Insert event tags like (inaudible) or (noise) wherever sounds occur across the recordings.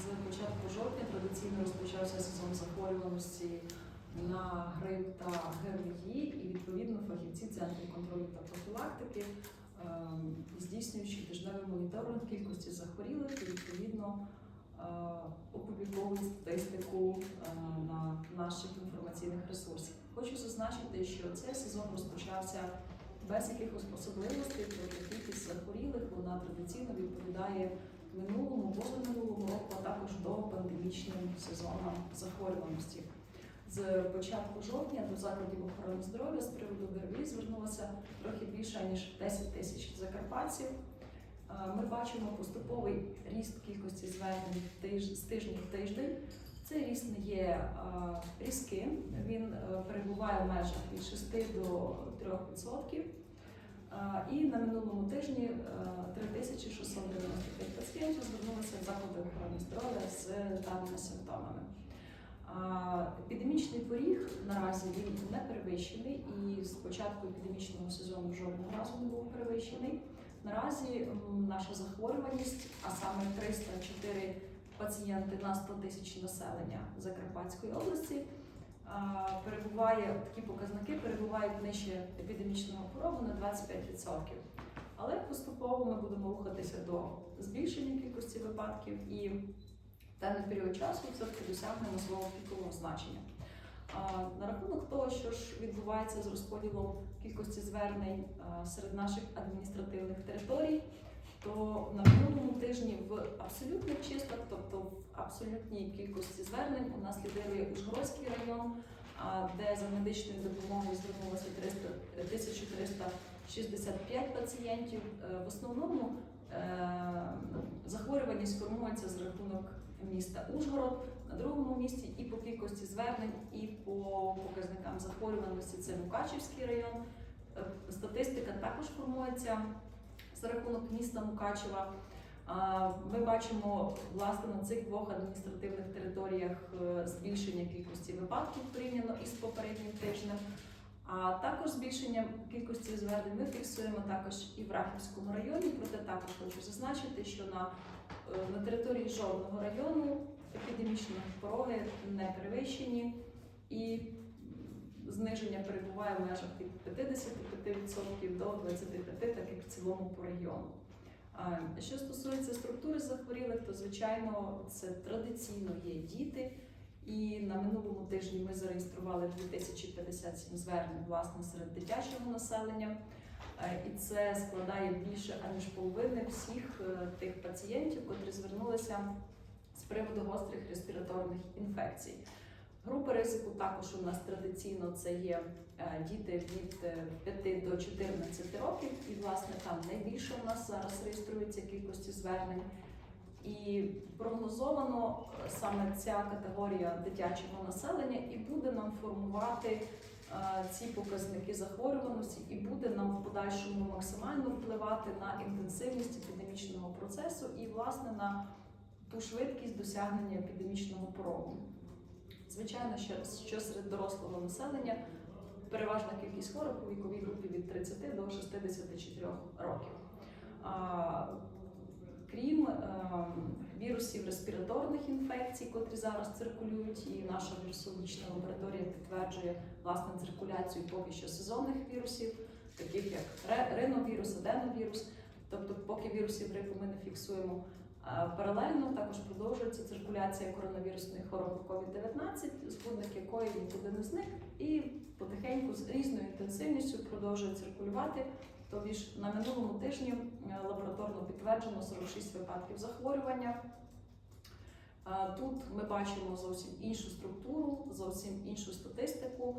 З початку жовтня традиційно розпочався сезон захворюваності на грип та ГРВІ, і відповідно фахівці центру контролю та профілактики, ем, здійснюючи тижневий моніторинг кількості захворілих, і відповідно е, опубліковують статистику е, на наших інформаційних ресурсах. Хочу зазначити, що цей сезон розпочався без якихось особливостей, тобто кількість захворілих вона традиційно відповідає минулому, позаминулому року, а також до пандемічним сезонам захворюваності. З початку жовтня до закладів охорони здоров'я з приводу ГРВІ звернулося трохи більше ніж 10 тисяч закарпатців. Е, Ми бачимо поступовий ріст кількості звернень з тижня в тиждень. Цей ріст не є е, різким, він е, перебуває в межах від 6 до 3%. Е, І на минулому тижні е, 3695 пацієнтів звернулися в заклади охорони здоров'я з даними симптомами. Епідемічний поріг наразі він не перевищений, і з початку епідемічного сезону жодного разу не був перевищений. Наразі наша захворюваність, а саме 304 пацієнти на 100 тисяч населення Закарпатської області, перебуває такі показники перебувають нижче епідемічного порогу на 25%. Але поступово ми будемо рухатися до збільшення кількості випадків і в певний період часу все-таки досягнемо свого пікового значення. На рахунок того, що ж відбувається з розподілом кількості звернень серед наших адміністративних територій, то на минулому тижні в абсолютних числах, тобто в абсолютній кількості звернень, у нас лідирує Ужгородський район, де за медичною допомогою звернулося 300, 1365 пацієнтів. Е, В основному е, захворюваність формується з рахунок міста Ужгород, на другому місці і по кількості звернень, і по показникам захворюваності це Мукачівський район. Е, Статистика також формується за рахунок міста Мукачева. Ми бачимо власне на цих двох адміністративних територіях е, збільшення кількості випадків порівняно із попереднім тижнем. А також збільшення кількості звернень ми фіксуємо також і в Рахівському районі. Проте також хочу зазначити, що на, е, на території жодного району епідемічні пороги не перевищені і зниження перебуває в межах від 55% до 25%, так як в цілому по регіону. Що стосується структури захворілих, то звичайно це традиційно є діти. І на минулому тижні ми зареєстрували 2057 звернень власне серед дитячого населення. І це складає більше аніж половини всіх е, тих пацієнтів, котрі звернулися з приводу гострих респіраторних інфекцій. Групи ризику також у нас традиційно це є е, діти від е, 5 до 14 років, і власне там найбільше у нас зараз реєструється кількості звернень. І прогнозовано е, саме ця категорія дитячого населення і буде нам формувати е, ці показники захворюваності, і буде нам в подальшому максимально впливати на інтенсивність епідемічного процесу і власне на ту швидкість досягнення епідемічного порогу. Звичайно, що, що серед дорослого населення переважна кількість хворих у віковій групі від 30 до 64 років. Крім е, вірусів респіраторних інфекцій, котрі зараз циркулюють, і наша вірусологічна лабораторія підтверджує власне циркуляцію поки що сезонних вірусів, таких як риновірус, аденовірус. Тобто, поки вірусів грипу ми не фіксуємо. Паралельно також продовжується циркуляція коронавірусної хвороби COVID-19, збудник якої нікуди не зник, і потихеньку з різною інтенсивністю продовжує циркулювати. Тобі на минулому тижні е, лабораторно підтверджено 46 випадків захворювання. Тут ми бачимо зовсім іншу структуру, зовсім іншу статистику,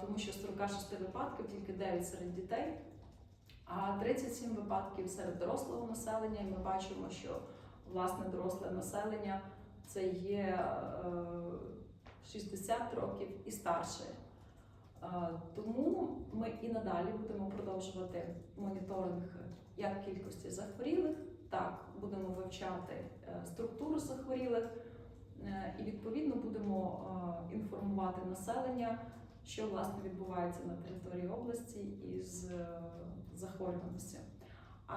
тому що з 46 випадків тільки 9 серед дітей, а 37 випадків серед дорослого населення. І ми бачимо, що власне доросле населення це є е, 60 років і старше. Е, Тому ми і надалі будемо продовжувати моніторинг як кількості захворілих, так будемо вивчати е, структуру захворілих е, і відповідно будемо е, інформувати населення, що власне відбувається на території області із е, захворюваності.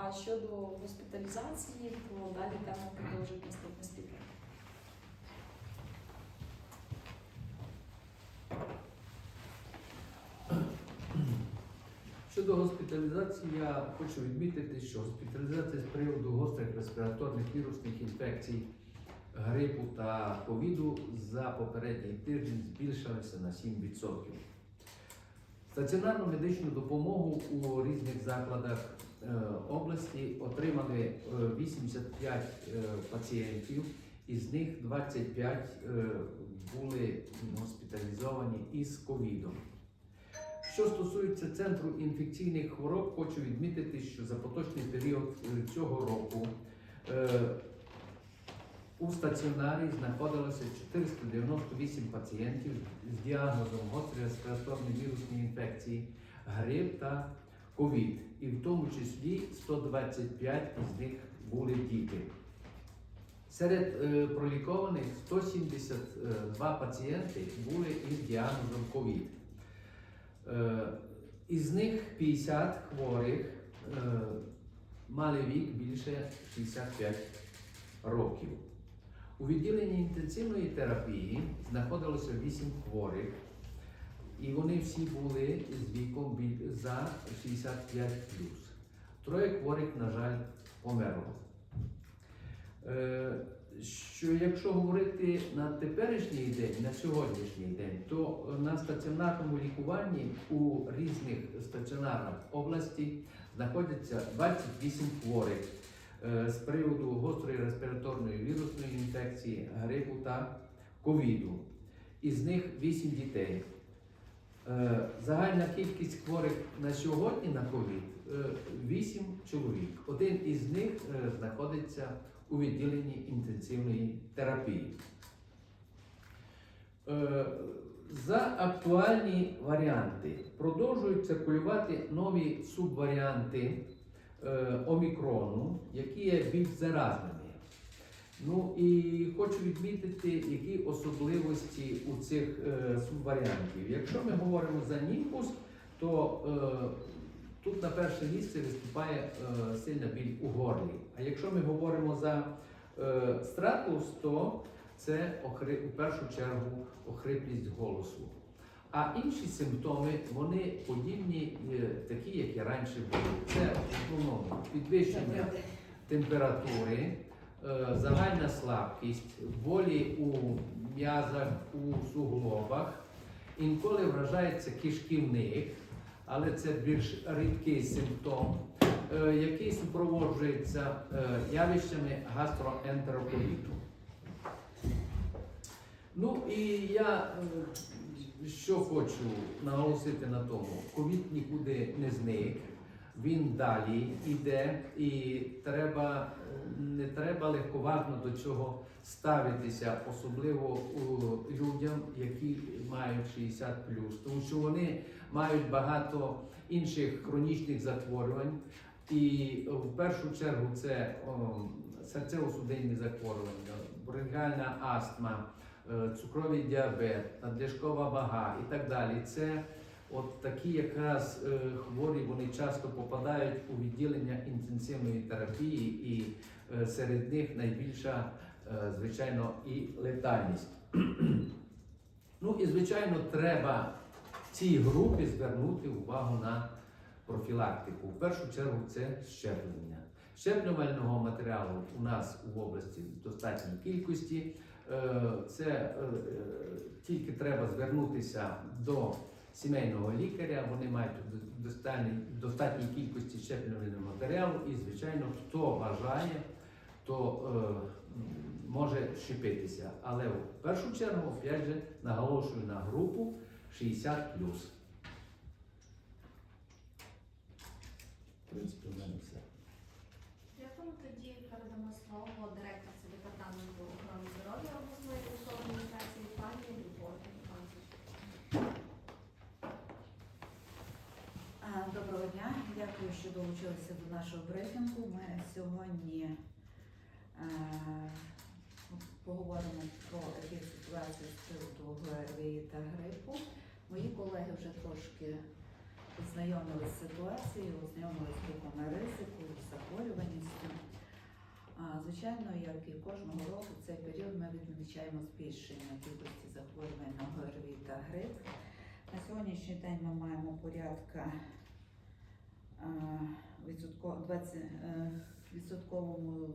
А щодо госпіталізації, то далі тема продовжить наступний спікер. Щодо госпіталізації, я хочу відмітити, що госпіталізація з приводу гострих респіраторних вірусних інфекцій грипу та ковіду за попередній тиждень збільшилася на 7%. Стаціонарну медичну допомогу у різних закладах області отримали е, 85 е, пацієнтів, із них 25 е, були госпіталізовані із ковідом. Що стосується центру інфекційних хвороб, хочу відмітити, що за поточний період е, цього року е, у стаціонарі знаходилося 498 пацієнтів з діагнозом гострі респіраторні вірусні інфекції, грип та ковід, і в тому числі 125 з них були діти. Серед е, пролікованих 172 пацієнти були із діагнозом ковід. Е, Із них 50 хворих е, мали вік більше 65 років. У відділенні інтенсивної терапії знаходилося 8 хворих, і вони всі були з віком за 65 Троє хворих, на жаль, померло. Е, Що якщо говорити на теперішній день, на сьогоднішній день, то на стаціонарному лікуванні у різних стаціонарах області знаходяться 28 хворих е, з приводу гострої респіраторної вірусної інфекції, грипу та ковіду. Із них 8 дітей. Е, Загальна кількість хворих на сьогодні на ковід 8 чоловік. Один із них е, знаходиться у відділенні інтенсивної терапії. Е, За актуальні варіанти продовжують циркулювати нові субваріанти е, омікрону, які є більш заразними. Ну і хочу відмітити, які особливості у цих е, субваріантів. Якщо ми говоримо за німбус, то е, тут на перше місце виступає е, сильна біль у горлі. А якщо ми говоримо за е, стратус, то це охри, у першу чергу охриплість голосу. А інші симптоми вони подібні, е, такі, як і раніше були. Це в основному підвищення температури, загальна слабкість, болі у м'язах, у суглобах. Інколи вражається кишківник, але це більш рідкий симптом, е, який супроводжується е, явищами гастроентероколіту. Ну і я е, що хочу наголосити на тому, ковід нікуди не зник, він далі йде, і треба, е, не треба легковажно до цього ставитися, особливо у людям, які мають 60 тому що вони мають багато інших хронічних захворювань. І в першу чергу це серцево-судинні захворювання, бронхіальна астма, е, цукровий діабет, надлишкова вага і так далі. Це от такі якраз е, хворі вони часто попадають у відділення інтенсивної терапії, і е, серед них найбільша, е, звичайно, і летальність. (clears throat) ну і звичайно, треба цій групі звернути увагу на профілактику. В першу чергу це щеплення. Щеплювального матеріалу у нас в області в достатній кількості. Це тільки треба звернутися до сімейного лікаря. Вони мають достатній, кількості щеплювального матеріалу, і, звичайно, хто бажає, то е, може щепитися. Але в першу чергу, опять же, наголошую на групу 60 В принципі, в мене все. Дякую. Тоді передамо слово директорці дякую, що долучилися до нашого брифінгу. Ми сьогодні е, поговоримо про ефір ситуації з приводу ГРВІ та грипу. Мої колеги вже трошки ознайомилися з ситуацією, ознайомилися з групами ризику, з захворюваністю. Звичайно, як і кожного року, в цей період ми відмічаємо збільшення кількості захворювань на ГРВІ та грип. На сьогоднішній день ми маємо порядка е, відсотко- 20, е, відсотковому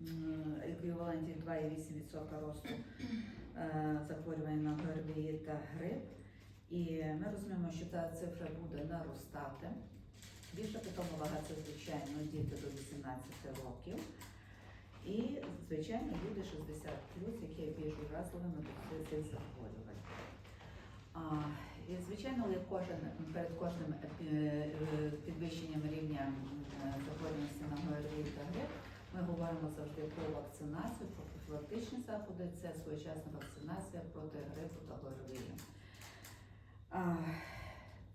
м, еквіваленті 2,8% росту е, захворювань на ГРВІ та грип. І ми розуміємо, що ця цифра буде наростати. Більша питома це, звичайно, діти до 18 років. І, звичайно, люди 60 які є більш вразливими до цих захворювань. Звичайно, кожен перед кожним е, підвищенням рівня е, захворюваності на ГРВІ та грип, ми говоримо завжди про вакцинацію, про профілактичні заходи. Це своєчасна вакцинація проти грипу та ГРВІ.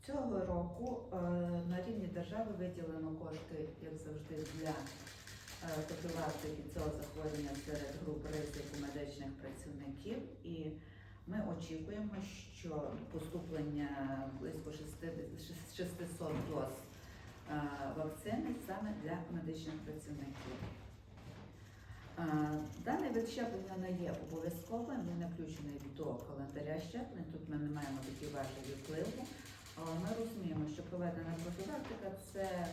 Цього року е, на рівні держави виділено кошти, як завжди, для е, профілактики цього захворювання серед груп ризику медичних працівників. І ми очікуємо, що поступлення близько 600 доз е, вакцини саме для медичних працівників. Е, вид щеплення не є обов'язковим, він не включений до календаря щеплень. Тут ми не маємо такі важливі впливу. Але ми розуміємо, що проведена профілактика це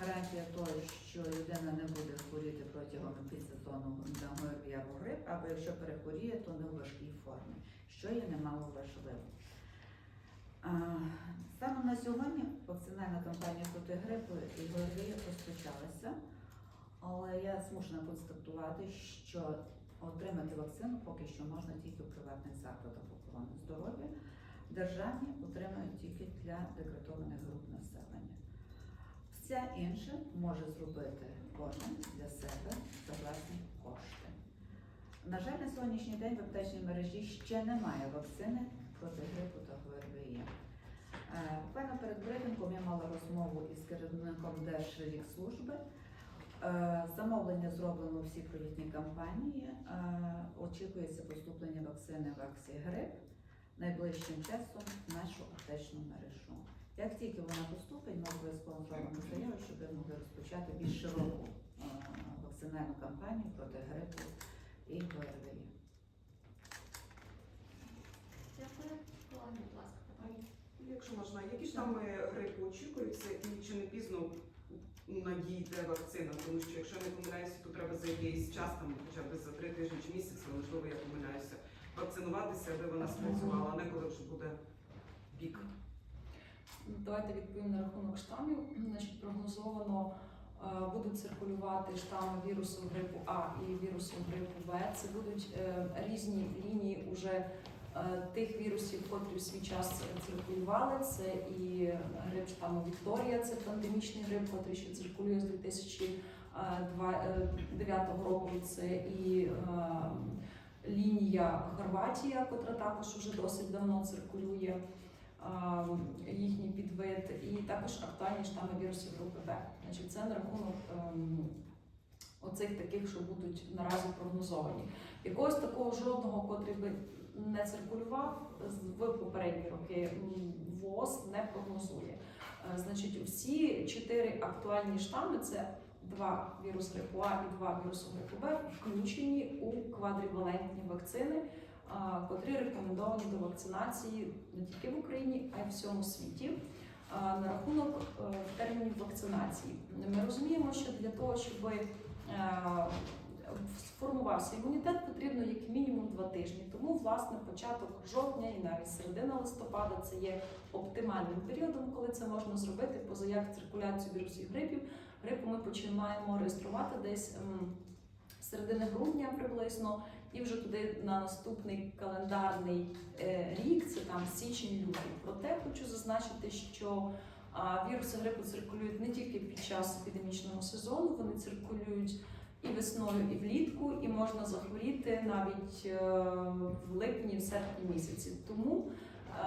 гарантія того, що людина не буде хворіти протягом підсезону на ГРВІ або грип, або якщо перехворіє, то не в важкій формі, що є немало важливо. Станом на сьогодні вакцинальна кампанія проти грипу і ГРВІ розпочалася, але я змушена констатувати, що отримати вакцину поки що можна тільки в приватних закладах охорони здоров'я. Державні отримують тільки для декретованих груп населення. Все інше може зробити кожен для себе за власні кошти. На жаль, на сьогоднішній день в аптечній мережі ще немає вакцини проти грипу та ГРВІ. Е, Буквально перед брифінгом я мала розмову із керівником Держлікслужби. Е, Замовлення зроблено всі провідні кампанії. Е, Очікується поступлення вакцини в акції грип найближчим часом в нашу аптечну мережу. Як тільки вона поступить, ми обов'язково зробимо заяву, щоб ви могли розпочати більш широку е, вакцинальну кампанію проти грипу і ГРВІ. Дякую. Колеги, будь ласка, питання. Якщо можна, які штами грипу очікуються і чи не пізно надійде вакцина? Тому що якщо я не помиляюся, то треба за якийсь час, там хоча б за три тижні чи місяць, можливо я помиляюся, вакцинуватися, аби вона спрацювала, а не коли вже буде пік. Давайте відповім на рахунок штамів. Значить, прогнозовано е, будуть циркулювати штами вірусу грипу А і вірусу грипу Б. Це будуть е, різні лінії уже е, тих вірусів, котрі в свій час циркулювали. Це і грип штаму Вікторія, це пандемічний грип, котрий ще циркулює з 2009 року. Це і лінія Хорватія, котра також уже досить давно циркулює їхній підвид, і також актуальні штами вірусів групи Б. Значить, це на рахунок ем, оцих таких, що будуть наразі прогнозовані. Якогось такого жодного, котрий би не циркулював в попередні роки, ВОЗ не прогнозує. Е, Значить, всі чотири актуальні штами це два вірус грипу А і два вірусу грипу Б, включені у квадрівалентні вакцини котрі рекомендовані до вакцинації не тільки в Україні, а й в всьому світі. На рахунок е, термінів вакцинації ми розуміємо, що для того, щоб е, сформувався імунітет, потрібно як мінімум два тижні. Тому власне початок жовтня і навіть середина листопада це є оптимальним періодом, коли це можна зробити, поза як циркуляцію вірусів грипів. Грипу ми починаємо реєструвати десь середини грудня приблизно. І вже туди на наступний календарний е, рік, це там січень-лютий. Проте хочу зазначити, що віруси грипу циркулюють не тільки під час епідемічного сезону, вони циркулюють і весною, і влітку, і можна захворіти навіть е, в липні, в серпні місяці. Тому, е,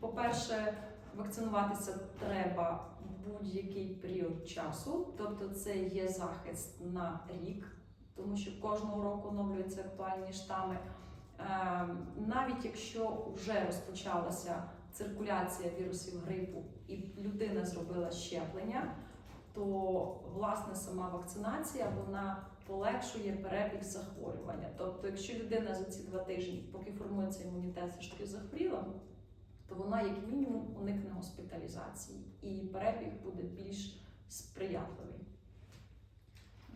по-перше, вакцинуватися треба в будь-який період часу, тобто це є захист на рік тому що кожного року оновлюються актуальні штами. Е, Навіть якщо вже розпочалася циркуляція вірусів грипу і людина зробила щеплення, то власне сама вакцинація вона полегшує перебіг захворювання. Тобто, якщо людина за ці два тижні, поки формується імунітет, все ж таки захворіла, то вона як мінімум уникне госпіталізації і перебіг буде більш сприятливий.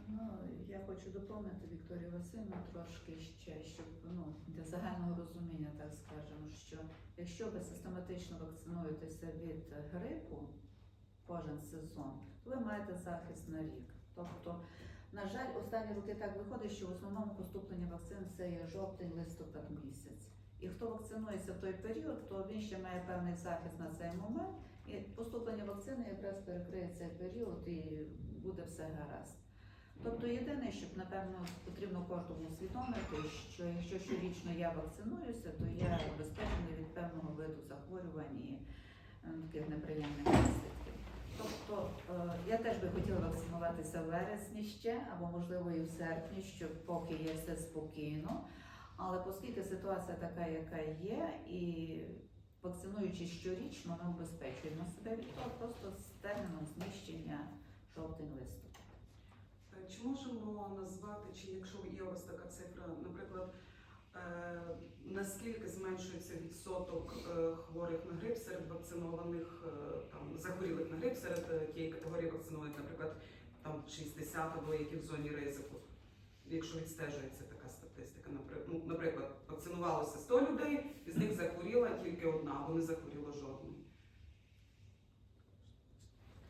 Ну, я хочу доповнити Вікторію Васильівну трошки ще, щоб ну, для загального розуміння, так скажемо, що якщо ви систематично вакцинуєтеся від грипу кожен сезон, то ви маєте захист на рік. Тобто, на жаль, останні роки так виходить, що в основному поступлення вакцин це є жовтень, листопад місяць. І хто вакцинується в той період, то він ще має певний захист на цей момент, і поступлення вакцини якраз перекриє цей період і буде все гаразд. Тобто єдине, щоб напевно потрібно кожному усвідомити, що якщо щорічно я вакцинуюся, то я обезпечений від певного виду захворювань і е, таких неприємних наслідків. Тобто е, я теж би хотіла вакцинуватися в вересні ще, або можливо і в серпні, щоб поки є все спокійно. Але оскільки ситуація така, яка є, і вакцинуючись щорічно, ми обезпечуємо себе від того просто з терміном зміщення жовтень-листопад. Чи можемо назвати, чи якщо є вас така цифра, наприклад, е, наскільки зменшується відсоток е, хворих на грип серед вакцинованих, е, там захворілих на грип серед тієї категорії вакцинованих, наприклад, там 60 або які в зоні ризику, якщо відстежується така статистика, Напри- ну, наприклад, вакцинувалося 100 людей, із них захворіла тільки одна, або не захворіла жодної.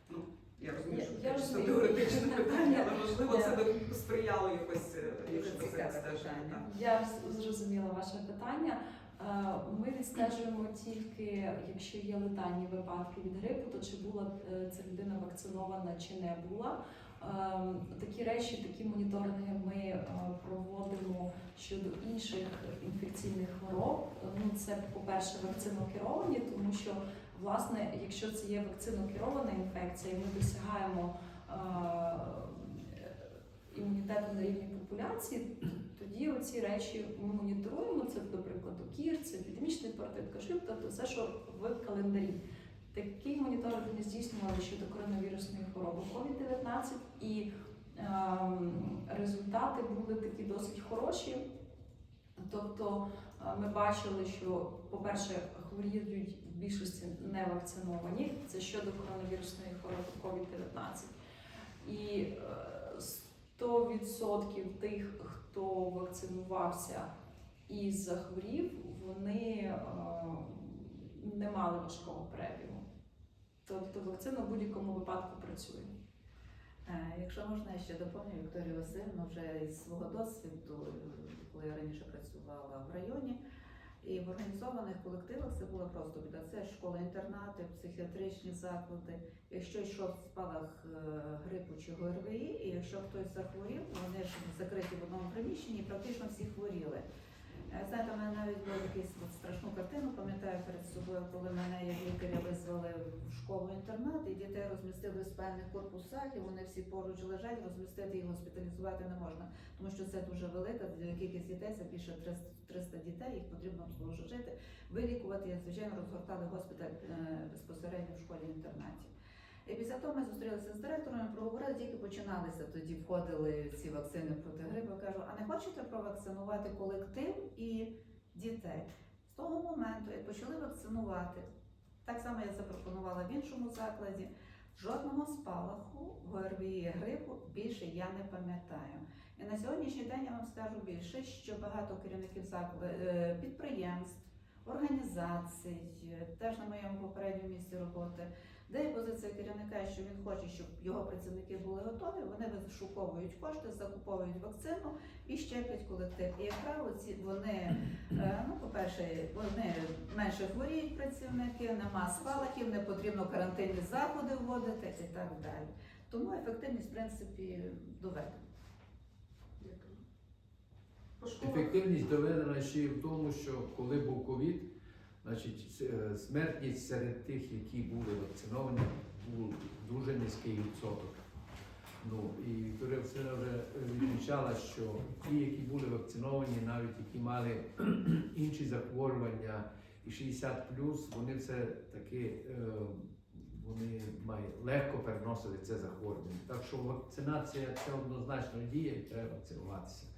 Ну, я розумію, що це чисто теоретичне питання, але можливо це би сприяло якось, е, якщо це відстеження. Я зрозуміла ваше питання. Е, Ми відстежуємо тільки, якщо є летальні випадки від грипу, то чи була е, ця людина вакцинована чи не була. Такі речі, такі моніторинги ми проводимо щодо інших інфекційних хвороб. Ну, це, по-перше, вакцинокеровані, тому що, власне, якщо це є вакцинокерована інфекція, і ми досягаємо е, імунітету на рівні популяції, тоді оці речі ми моніторуємо. Це, до прикладу, кір, це епідемічний паротит кашиб, тобто все, що в календарі. Такий моніторинг ми здійснювали щодо коронавірусної хвороби COVID-19, і ем, результати були такі досить хороші. Тобто е, ми бачили, що, по-перше, хворіють більшості не вакциновані, це щодо коронавірусної хвороби COVID-19. І е, 100% тих, хто вакцинувався і захворів, вони е, не мали важкого перебігу. Тобто вакцина в будь-якому випадку працює. Е, Якщо можна, я ще доповню Вікторію Васильівну вже із свого досвіду, е, коли я раніше працювала в районі. І в організованих колективах це було просто біда. Це школи-інтернати, психіатричні заклади. Якщо йшов спалах е, грипу чи ГРВІ, і якщо хтось захворів, вони ж закриті в одному приміщенні, практично всі хворіли. Е, Знаєте, у мене навіть було якусь страшну картину, пам'ятаю перед собою, коли мене як лікаря визвали в школу-інтернат, і дітей розмістили в спальних корпусах, і вони всі поруч лежать, розмістити їх госпіталізувати не можна, тому що це дуже велика для кількість дітей, це більше 300 300 дітей, їх потрібно жити, вилікувати. І, звичайно, розгортали госпіталь е, безпосередньо в школі-інтернаті. І після того ми зустрілися з директором, проговорили, тільки починалися тоді, входили ці вакцини проти грипу. Кажу, а не хочете провакцинувати колектив і дітей? З того моменту, як почали вакцинувати, так само я запропонувала в іншому закладі. Жодного спалаху ГРВІ грипу більше я не пам'ятаю. І на сьогоднішній день я вам скажу більше, що багато керівників е, підприємств, організацій, теж на моєму попередньому місці роботи, де є позиція керівника, що він хоче, щоб його працівники були готові, вони вишуковують кошти, закуповують вакцину і щеплять колектив. І як правило, вони, е, ну, по-перше, вони менше хворіють працівники, нема спалахів, не потрібно карантинні заходи вводити і так далі. Тому ефективність, в принципі, доведена. Ефективність доведена ще й в тому, що коли був ковід, значить е, смертність серед тих, які були вакциновані, був дуже низький відсоток. Ну і Васильівна вже відмічала, що ті, які були вакциновані, навіть які мали (clears throat) інші захворювання і 60 вони все таки е, вони мають легко переносили це захворювання. Так що вакцинація це однозначно діє треба вакцинуватися.